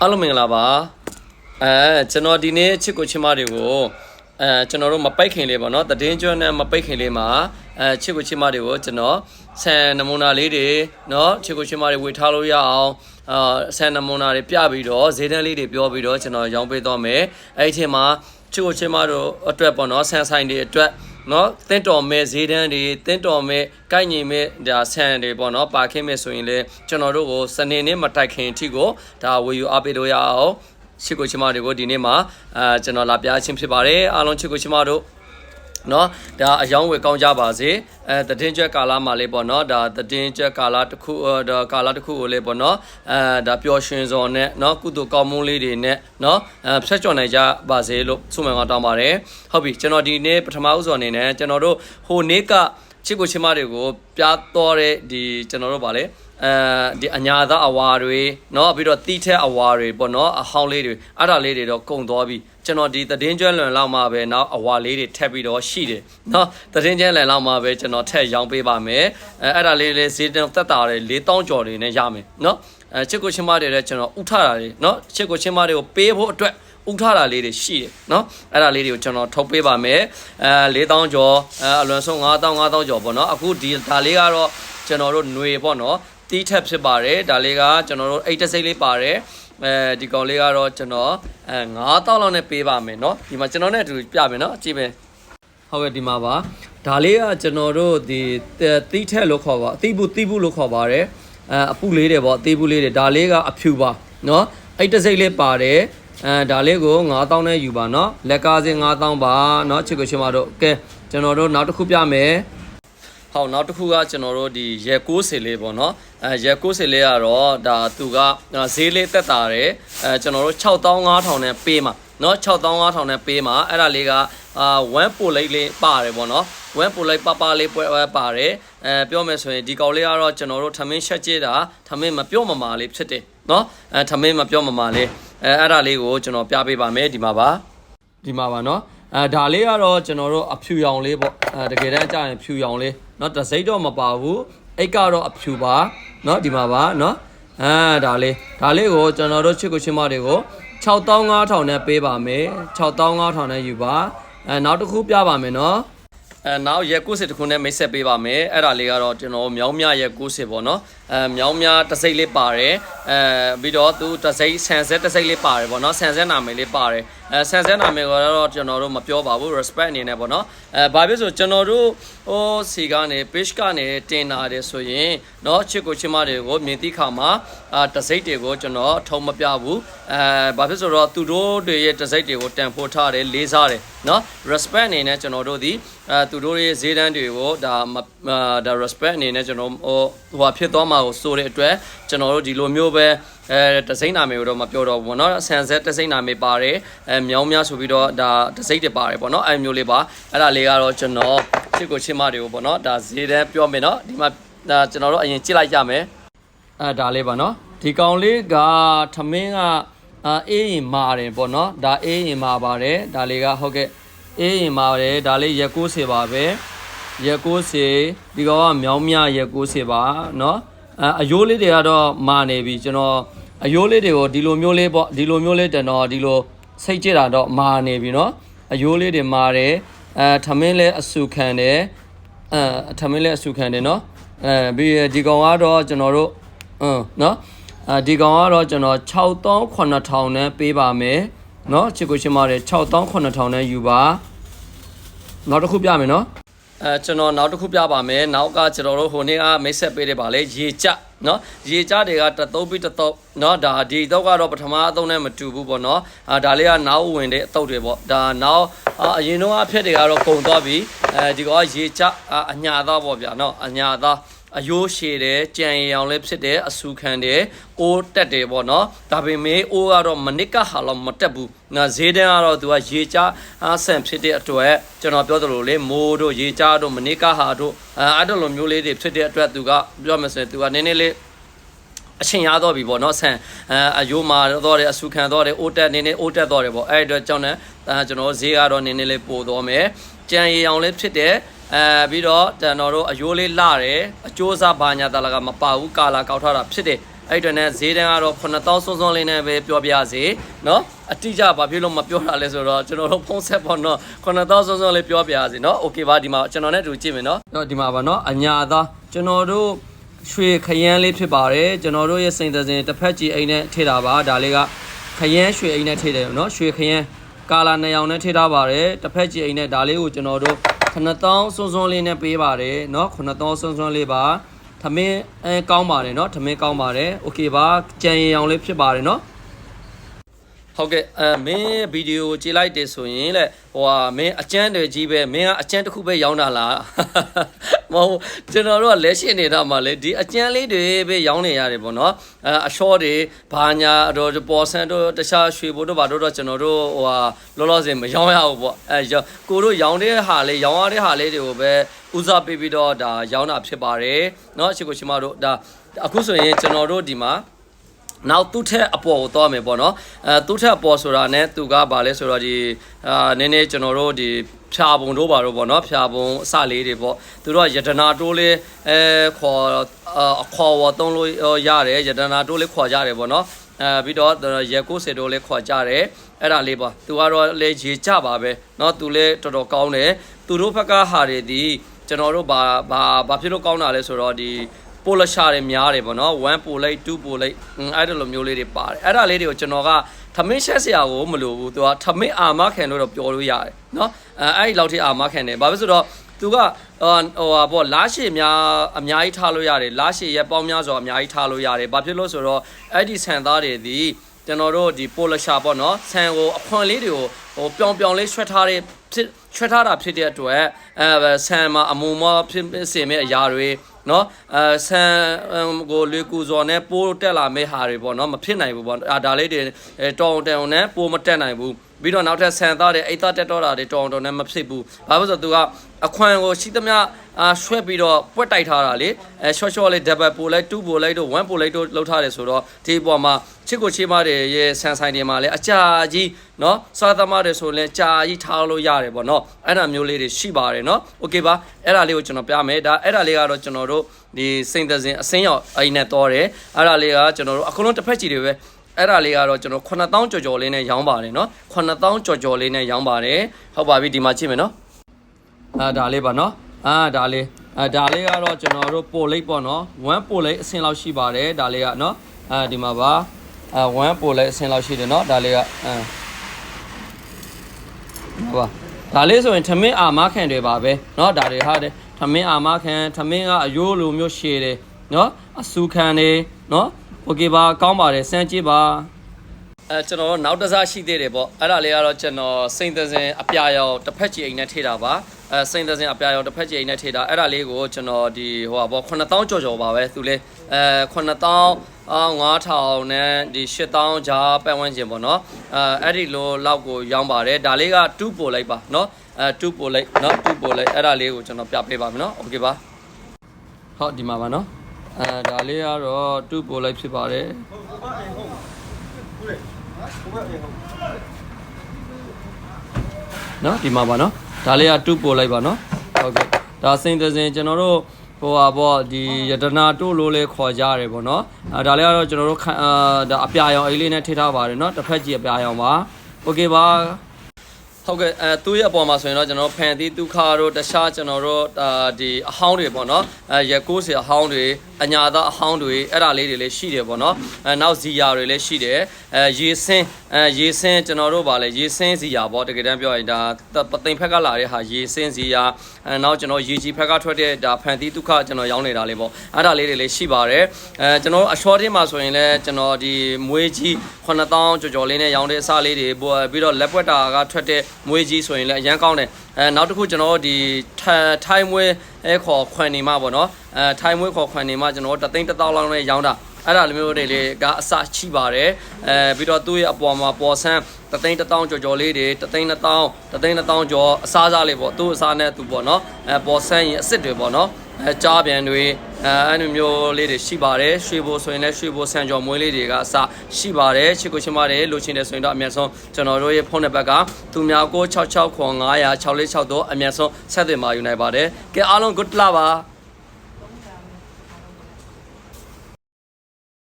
အားလုံးမင်္ဂလာပါအဲကျွန်တော်ဒီနေ့ချစ်ကိုချစ်မတွေကိုအဲကျွန်တော်တို့မပိတ်ခင်လေးပေါ့နော်တည်င်းကျွန်းနဲ့မပိတ်ခင်လေးမှာအဲချစ်ကိုချစ်မတွေကိုကျွန်တော်ဆန်နမူနာလေးတွေနော်ချစ်ကိုချစ်မတွေဝေထားလို့ရအောင်အာဆန်နမူနာတွေပြပြီးတော့ဈေးတန်းလေးတွေပြောပြီးတော့ကျွန်တော်ရောင်းပေးတော့မယ်အဲ့ဒီအချိန်မှာချစ်ကိုချစ်မတို့အတွက်ပေါ့နော်ဆန်ဆိုင်တွေအတွက် နော်တင်းတော်မဲ့ဈေးတန်းတွေတင်းတော်မဲ့ကိုက်ညီမဲ့ဒါဆန်တွေပေါ့နော်ပါခင်းမဲ့ဆိုရင်လေကျွန်တော်တို့ကိုစနေနေ့မတိုက်ခင်အထိကိုဒါဝေယူအားပေးလို့ရအောင်ချစ်ကိုချစ်မတွေကိုဒီနေ့မှာအာကျွန်တော်လာပြချင်းဖြစ်ပါတယ်အားလုံးချစ်ကိုချစ်မတို့ နော်ဒါအယောင်းဝယ်ကောင်းကြပါစေအဲတည်င်းကျွက်ကာလာမှာလေးပေါ့နော်ဒါတည်င်းကျွက်ကာလာတစ်ခုအဲဒါကာလာတစ်ခုကိုလေးပေါ့နော်အဲဒါပျော်ရွှင်စွာနဲ့နော်ကုသိုလ်ကောင်းမှုလေးတွေနဲ့နော်အဲဖြတ်ကျော်နိုင်ကြပါစေလို့ဆုမွန်ကောင်းတောင်းပါတယ်ဟုတ်ပြီကျွန်တော်ဒီနေ့ပထမဦးစွာအနေနဲ့ကျွန်တော်တို့ဟိုနေ့က ချစ်ကိုချစ်မတွေကိုပြတော်တဲ့ဒီကျွန်တော်တို့ဗာလေအဲဒီအညာသားအဝါတွေเนาะပြီးတော့တီးထက်အဝါတွေပေါ့เนาะအဟောင်းလေးတွေအဲ့ဒါလေးတွေတော့ကုံသွားပြီကျွန်တော်ဒီသတင်းကျွမ်းလွန်လောက်မှပဲเนาะအဝါလေးတွေထက်ပြီးတော့ရှိတယ်เนาะသတင်းကျွမ်းလွန်လောက်မှပဲကျွန်တော်ထက်ရောင်းပေးပါမယ်အဲအဲ့ဒါလေးလေးဈေးတင်သက်တာတွေ4000ကျော်တွေနဲ့ရမယ်เนาะအဲချစ်ကိုချင်းမတွေလည်းကျွန်တော်ဥထတာတွေเนาะချစ်ကိုချင်းမတွေကိုပေးဖို့အတွက် ဥထတာလေးတွေရှိတယ်เนาะအဲ့ဒါလေးတွေကိုကျွန်တော်ထုတ်ပေးပါမယ်အဲ4000ကျော်အဲအလွန်ဆုံး9000 9000ကျော်ပေါ့เนาะအခုဒီဒါလေးကတော့ကျွန်တော်တို့ຫນွေပေါ့เนาะတီးထက်ဖြစ်ပါတယ်ဒါလေးကကျွန်တော်တို့အိတ်တစိမ့်လေးပါတယ်အဲဒီကောင်လေးကတော့ကျွန်တော်အဲ9000လောက်နဲ့ပေးပါမယ်เนาะဒီမှာကျွန်တော်နဲ့အတူပြမယ်เนาะကြည့်မယ်ဟုတ်ကဲ့ဒီမှာပါဒါလေးကကျွန်တော်တို့ဒီတီးထက်လို့ခေါ်ပါအသီးဘူးတီးဘူးလို့ခေါ်ပါတယ်အဲအပူလေးတွေပေါ့အသေးဘူးလေးတွေဒါလေးကအဖြူပါเนาะအိတ်တစိမ့်လေးပါတယ် အဲဒါလေးကို9000နဲ့ယူပါနော်လက်ကားစင်9000ပါနော်ချစ်ကိုရှင်မတို့ကဲကျွန်တော်တို့နောက်တစ်ခုပြမယ်ဟောနောက်တစ်ခုကကျွန်တော်တို့ဒီရေကိုးစေလေးပေါ့နော်အဲရေကိုးစေလေးကတော့ဒါသူကဈေးလေးတက်တာတယ်အဲကျွန်တော်တို့6500နဲ့ပေးမှာနော်6500နဲ့ပေးမှာအဲ့ဒါလေးကအာ1ပိုလိတ်လေးပါတယ်ပေါ့နော်1ပိုလိတ်ပပလေးပွဲပါတယ်အဲပြောမယ်ဆိုရင်ဒီကောင်လေးကတော့ကျွန်တော်တို့ထမင်းရှက်ကြတာထမင်းမပြော့မမာလေးဖြစ်တယ်နော်အဲထမင်းမပြော့မမာလေး အဲအဲ့ဒါလေးကိုကျွန်တော်ပြပေးပါမယ်ဒီမှာပါဒီမှာပါเนาะအဲဒါလေးကတော့ကျွန်တော်တို့အဖြူရောင်လေးပေါ့အဲတကယ်တမ်းကြာရင်ဖြူရောင်လေးเนาะတစိမ့်တော့မပါဘူးအိတ်ကတော့အဖြူပါเนาะဒီမှာပါเนาะအဲဒါလေးဒါလေးကိုကျွန်တော်တို့ချစ်ကိုချင်းမတွေကို6500နဲ့ပေးပါမယ်6500နဲ့ယူပါအဲနောက်တစ်ခုပြပါမယ်เนาะအဲနောက်ရက်90တခုနဲ့မိတ်ဆက်ပေးပါမယ်အဲ့ဒါလေးကတော့ကျွန်တော်မြောင်းမြရက်90ပေါ့နော် အဲမြောင်းမြတစ်စိတ်လေးပါတယ်အဲပြီးတော့သူတစ်စိတ်ဆန်ဆက်တစ်စိတ်လေးပါတယ်ပေါ့နော်ဆန်ဆက်နာမည်လေးပါတယ်အဲဆန်ဆက်နာမည်ကတော့ကျွန်တော်တို့မပြောပါဘူး respect အနေနဲ့ပေါ့နော်အဲဘာဖြစ်ဆိုကျွန်တော်တို့ဟိုစီကနေ page ကနေတင်လာတယ်ဆိုရင်เนาะချစ်ကိုချစ်မတွေကိုမြင်သိခါမှာအာတစ်စိတ်တွေကိုကျွန်တော်ထုံမပြဘူးအဲဘာဖြစ်ဆိုတော့သူတို့တွေရဲ့တစ်စိတ်တွေကိုတန်ဖိုးထားတယ်လေးစားတယ်เนาะ respect အနေနဲ့ကျွန်တော်တို့ဒီအဲသူတို့ရဲ့ဈေးတန်းတွေကိုဒါဒါ respect အနေနဲ့ကျွန်တော်ဟိုဟိုဖြစ်သွားမှာ ှာကိုစိုးတဲ့အတွက်ကျွန်တော်တို့ဒီလိုမျိုးပဲအဲတစိမ့်နာမေကိုတော့မပြောတော့ဘူးပေါ့နော်ဆန်ဆက်တစိမ့်နာမေပါတယ်အဲမြောင်းများဆိုပြီးတော့ဒါတစိမ့်တွေပါတယ်ပေါ့နော်အဲမျိုးလေးပါအဲ့ဒါလေးကတော့ကျွန်တော်ချစ်ကိုချစ်မတွေကိုပေါ့နော်ဒါဈေးတန်းပြောမယ်နော်ဒီမှာဒါကျွန်တော်တို့အရင်ကြည့်လိုက်ကြမယ်အဲဒါလေးပါနော်ဒီကောင်လေးကထမင်းကအာအေးရင်မာတယ်ပေါ့နော်ဒါအေးရင်မာပါတယ်ဒါလေးကဟုတ်ကဲ့အေးရင်မာတယ်ဒါလေးရက်90ပါပဲရက်90ဒီကောင်ကမြောင်းမြရက်90ပါနော် အအယိုးလေးတွေကတော့မာနေပြီကျွန်တော်အယိုးလေးတွေကိုဒီလိုမျိုးလေးပေါ့ဒီလိုမျိုးလေးတန်တော့ဒီလိုစိတ်ကြည့်တာတော့မာနေပြီเนาะအယိုးလေးတွေမာတယ်အဲထမင်းလဲအဆူခံတယ်အဲထမင်းလဲအဆူခံတယ်เนาะအဲပြီးရဒီကောင်ကတော့ကျွန်တော်တို့အင်းเนาะအဲဒီကောင်ကတော့ကျွန်တော်6,9000နဲ့ပေးပါမယ်เนาะချစ်ကိုချင်းမာတယ်6,9000နဲ့ယူပါနောက်တစ်ခုပြမယ်เนาะ အဲကျွန်တော်နောက်တစ်ခုပြပါမယ်နောက်ကကျွန်တော်တို့ဟိုနေ့ကမိတ်ဆက်ပေးတယ်ပါလေရေကြနော်ရေကြတွေကတသုံးပြီးတသုံးနော်ဒါဒီတော့ကတော့ပထမအသုံးနဲ့မတူဘူးပေါ့နော်အာဒါလေးကနောက်ဝင်တဲ့အတုပ်တွေပေါ့ဒါနောက်အရင်တော့အဖြစ်တွေကတော့ကုန်သွားပြီအဲဒီကရေကြအညာသားပေါ့ဗျာနော်အညာသား အယိုးရှည်တယ်ကြံရအောင်လည်းဖြစ်တယ်အဆူခံတယ်အိုးတက်တယ်ပေါ့နော်ဒါပေမဲ့အိုးကတော့မနစ်ကဟာတော့မတက်ဘူးငါဈေးတန်းကတော့သူကရေချအားဆန်ဖြစ်တဲ့အတွက်ကျွန်တော်ပြောသလိုလေမိုးတို့ရေချတို့မနစ်ကဟာတို့အဲအဲ့လိုမျိုးလေးတွေဖြစ်တဲ့အတွက်သူကပြောမယ်ဆိုရင်သူကနည်းနည်းလေးအချင်းရတော့ပြီပေါ့နော်ဆန်အဲအယိုးမာတော့တယ်အဆူခံတော့တယ်အိုးတက်နေနေအိုးတက်တော့တယ်ပေါ့အဲ့အတွက်ကြောင့်လည်းအဲကျွန်တော်ဈေးကတော့နည်းနည်းလေးပို့တော့မယ်ကြံရအောင်လေးဖြစ်တယ် အဲပြီးတော့ကျွန်တော်တို့အယိုးလေးလှတယ်အကျိုးစားဘာညာတလာကမပါဘူးကာလာကောက်ထားတာဖြစ်တယ် အဲ့အတွက်နဲ့ဈေးတန်းကတော့9000စွန်းစွန်းလေးနဲ့ပဲပြောပြရစေနော်အတိအကျဘာဖြစ်လို့မပြောတာလဲဆိုတော့ကျွန်တော်တို့ဖုန်းဆက်ပေါ့နော်9000စွန်းစွန်းလေးပြောပြရစေနော်โอเคပါဒီမှာကျွန်တော်နဲ့တူကြည့်မယ်နော်တော့ဒီမှာပါနော်အညာသားကျွန်တော်တို့ရွှေခရမ်းလေးဖြစ်ပါတယ်ကျွန်တော်တို့ရဲ့စိန်သစင်တစ်ဖက်ကြည့်အိမ်နဲ့ထည့်တာပါဒါလေးကခရမ်းရွှေအိမ်နဲ့ထည့်တယ်နော်ရွှေခရမ်းကာလာနှစ်ယောင်နဲ့ထည့်ထားပါတယ်တစ်ဖက်ကြည့်အိမ်နဲ့ဒါလေးကိုကျွန်တော်တို့ 9000စွန်းစွန်းလေးနဲ့ပေးပါတယ်နော်9000စွန်းစွန်းလေးပါသမင်းအဲကောင်းပါတယ်နော်သမင်းကောင်းပါတယ်โอเคပါကြံရင်အောင်လေးဖြစ်ပါတယ်နော် ဟုတ်ကဲ့အဲမင်းဗီဒီယိုကြည့်လိုက်တယ်ဆိုရင်လေဟိုဟာမင်းအကျန်းတွေကြီးပဲမင်းကအကျန်းတစ်ခုပဲရောင်းတာလား မဟုတ်ကျွန်တော်တို့ကလက်ရှိနေတာမှာလေဒီအကျန်းလေးတွေပဲရောင်းနေရတယ်ပေါ့နော်အဲအရှော့တွေဘာညာတော့ပေါ်ဆန်တို့တခြားရွှေဘို့တို့ဘာတို့တော့ကျွန်တော်တို့ဟိုဟာလောလောဆယ်မရောင်းရဘူးပေါ့အဲရောကိုတို့ရောင်းတဲ့ဟာလေးရောင်းရတဲ့ဟာလေးတွေကိုပဲဦးစားပေးပြီးတော့ဒါရောင်းတာဖြစ်ပါတယ်เนาะအရှိကိုရှိမတို့ဒါအခုဆိုရင်ကျွန်တော်တို့ဒီမှာ နောက်သူ့ထက်အပေါ်ကိုသွားမယ်ပေါ့နော်အဲသူ့ထက်အပေါ်ဆိုတာ ਨੇ သူကဘာလဲဆိုတော့ဒီအာနည်းနည်းကျွန်တော်တို့ဒီဖြာပုံတို့ပါတော့ပေါ့နော်ဖြာပုံအစလေးတွေပေါ့သူတို့ကယတနာတိုးလေးအဲခေါ်အခေါ်ဝသုံးလို့ရတယ်ယတနာတိုးလေးခေါ်ကြတယ်ပေါ့နော်အဲပြီးတော့ရေကိုစေတိုးလေးခေါ်ကြတယ်အဲ့ဒါလေးပေါ့သူကတော့လေရေကြပါပဲเนาะသူလည်းတော်တော်ကောင်းတယ်သူတို့ဘက်ကဟာတွေဒီကျွန်တော်တို့ဘာဘာဘာဖြစ်လို့ကောင်းတာလဲဆိုတော့ဒီ ပိုလရှာတွေများတယ်ပေါ့နော်1ပိုလိုက်2ပိုလိုက်အဲ့ဒါလိုမျိုးလေးတွေပါတယ်အဲ့ဒါလေးတွေကိုကျွန်တော်ကထမင်းရှက်စရာကိုမလိုဘူးသူကထမင်းအာမခံလို့တော့ပြောလို့ရတယ်နော်အဲအဲ့ဒီလောက်ထိအာမခံတယ်ဘာဖြစ်ဆိုတော့သူကဟိုဟိုဟာပေါ့လားရှည်များအများကြီးထားလို့ရတယ်လားရှည်ရဲ့ပေါင်းများစွာအများကြီးထားလို့ရတယ်ဘာဖြစ်လို့ဆိုတော့အဲ့ဒီဆန်သားတွေဒီကျွန်တော်တို့ဒီပိုလရှာပေါ့နော်ဆန်ကိုအခွန်လေးတွေကိုဟိုပြောင်ပြောင်လေးဆွဲထားတဲ့ ဖြစ်ဆွဲထားတာဖြစ်တဲ့အတွက်အဲဆန်မှာအမုံမဖြစ်စေမဲ့အရာတွေနော်အဲဆန်ကိုလေကူဇော်နဲ့ပိုးတက်လာမဲ့ဟာတွေပေါ့နော်မဖြစ်နိုင်ဘူးပေါ့အာဒါလေးတွေတောင်တောင်နဲ့ပိုးမတက်နိုင်ဘူး ပြီးတော့နောက်ထပ်ဆန်သားတွေအိတ်သားတက်တော့တာတွေတောင်တောင်နဲ့မဖြစ်ဘူးဘာလို့ဆိုတော့သူကအခွန်ကိုရှိသမျှအာရွှဲပြီးတော့ပွက်တိုက်ထားတာလေအဲရှော့ရှော့လေး double ပို့လိုက်2ပို့လိုက်တို့1ပို့လိုက်တို့လောက်ထားတယ်ဆိုတော့ဒီပေါ်မှာချစ်ကိုချေးမတွေရဲ့ဆန်ဆိုင်တွေမှာလည်းအကြာကြီးเนาะစားသမားတွေဆိုရင်ကြာကြီးထားလို့ရတယ်ပေါ့เนาะအဲ့ဒါမျိုးလေးတွေရှိပါတယ်เนาะโอเคပါအဲ့ဒါလေးကိုကျွန်တော်ပြမယ်ဒါအဲ့ဒါလေးကတော့ကျွန်တော်တို့ဒီစိန်သစင်အစင်းရောက်အိမ်နဲ့တောတယ်အဲ့ဒါလေးကကျွန်တော်တို့အကုန်လုံးတစ်ဖက်ကြည့်တွေပဲ အဲ့ဒါလေးကတော့ကျွန်တော်9000ကြော်ကြော်လေးနဲ့ရောင်းပါတယ်เนาะ9000ကြော်ကြော်လေးနဲ့ရောင်းပါတယ်ဟုတ်ပါပြီဒီမှာကြည့်မယ်เนาะအာဒါလေးပါเนาะအာဒါလေးအာဒါလေးကတော့ကျွန်တော်တို့ပိုလိတ်ပေါ့เนาะ1ပိုလိတ်အဆင်းလောက်ရှိပါတယ်ဒါလေးကเนาะအာဒီမှာပါအာ1ပိုလိတ်အဆင်းလောက်ရှိတယ်เนาะဒါလေးကအာဟုတ်ပါဒါလေးဆိုရင်ထမင်းအာမခံတွေပါပဲเนาะဒါတွေဟာတယ်ထမင်းအာမခံထမင်းကအယိုးလိုမျိုးရှည်တယ်เนาะအဆူခံတယ်เนาะ โอเคပါကောင်းပါတယ်စမ်းကြည့်ပါအဲကျွန်တော်တို့နောက်တစ်စားရှိသေးတယ်ပေါ့အဲ့ဒါလေးကတော့ကျွန်တော်စိန်သစင်အပြာရောင်တစ်ဖက်ချီအိမ်နဲ့ထိတာပါအဲစိန်သစင်အပြာရောင်တစ်ဖက်ချီအိမ်နဲ့ထိတာအဲ့ဒါလေးကိုကျွန်တော်ဒီဟိုပါပေါ့9000ကြော်ကြော်ပါပဲသူလဲအဲ9000အော်9000နဲ့ဒီ8000ဂျာပတ်ဝန်းကျင်ပေါ့နော်အဲအဲ့ဒီလိုလောက်ကိုရောင်းပါတယ်ဒါလေးက2ပို့လိုက်ပါနော်အဲ2ပို့လိုက်နော်2ပို့လိုက်အဲ့ဒါလေးကိုကျွန်တော်ပြပေးပါမယ်နော်โอเคပါဟုတ်ဒီမှာပါနော် အဲဒါလေးကတော့2ပို့လိုက်ဖြစ်ပါတယ်နော်ဒီမှာပါနော်ဒါလေးက2ပို့လိုက်ပါနော်ဟုတ်ကဲ့ဒါစိန်သစင်ကျွန်တော်တို့ဟိုဟာပေါ့ဒီယတနာတို့လို့လဲခေါ်ကြရတယ်ပေါ့နော်အဲဒါလေးကတော့ကျွန်တော်တို့ခံအာဒါအပြာရောင်အိတ်လေးနဲ့ထိထားပါတယ်နော်တစ်ဖက်ကြီးအပြာရောင်ပါโอเคပါ ဟုတ်ကဲ့အဲသူ့ရဲ့အပေါ်မှာဆိုရင်တော့ကျွန်တော်ဖန်သီးဒုက္ခတို့တခြားကျွန်တော်တို့အာဒီအဟောင်းတွေပေါ့နော်အဲရကိုးစီအဟောင်းတွေအညာသားအဟောင်းတွေအဲ့ဒါလေးတွေလည်းရှိတယ်ပေါ့နော်အဲနောက်ဇီယာတွေလည်းရှိတယ်အဲရေစင်းအဲရေစင်းကျွန်တော်တို့ဗာလဲရေစင်းဇီယာပေါ့တကယ်တမ်းပြောရင်ဒါပသိမ်ဖက်ကလာတဲ့ဟာရေစင်းဇီယာအဲနောက်ကျွန်တော်ရေကြီးဖက်ကထွက်တဲ့ဒါဖန်သီးဒုက္ခကျွန်တော်ရောင်းနေတာလေးပေါ့အဲ့ဒါလေးတွေလည်းရှိပါတယ်အဲကျွန်တော်အရှော့တင်းမှာဆိုရင်လည်းကျွန်တော်ဒီမွေးကြီး9000ကြော်ကြော်လေးနဲ့ရောင်းတဲ့အစားလေးတွေပြီးတော့လက်ပွက်တာကထွက်တဲ့မွေးကြီးဆိုရင်လည်းအရန်ကောင်းတယ်အဲနောက်တစ်ခုကျွန်တော်ဒီထိုင်းမွေးအဲခေါ်ခွန်နေမှာပေါ့နော်အဲထိုင်းမွေးခေါ်ခွန်နေမှာကျွန်တော်တသိန်းတစ်သောင်းလောက်နဲ့ရောင်းတာအဲ့ဒါလိုမျိုးတွေလေကအစချိပါတယ်အဲပြီးတော့သူ့ရဲ့အပေါ်မှာပေါ်ဆန်းတသိန်းတစ်သောင်းကြော်ကြော်လေးတွေတသိန်းတစ်သောင်းတသိန်းတစ်သောင်းကျော်အစားစားလေးပေါ့သူ့အစားနဲ့သူပေါ့နော်အဲပေါ်ဆန်းရင်အစ်စ်တွေပေါ့နော် အဲကြားပြန်တွေအဲအဲ့လိုမျိုးလေးတွေရှိပါတယ်ရွှေဘိုဆိုရင်လည်းရွှေဘိုဆန်ကျော်မွေးလေးတွေကအစရှိပါတယ်ချစ်ကိုချင်းပါတယ်လိုချင်တယ်ဆိုရင်တော့အမြတ်ဆုံးကျွန်တော်တို့ရဲ့ဖုန်းနံပါတ်ကသူများကို66ခွန်900 646တော့အမြတ်ဆုံးဆက်သွယ်มาယူနိုင်ပါတယ်ကဲအားလုံး good luck ပါ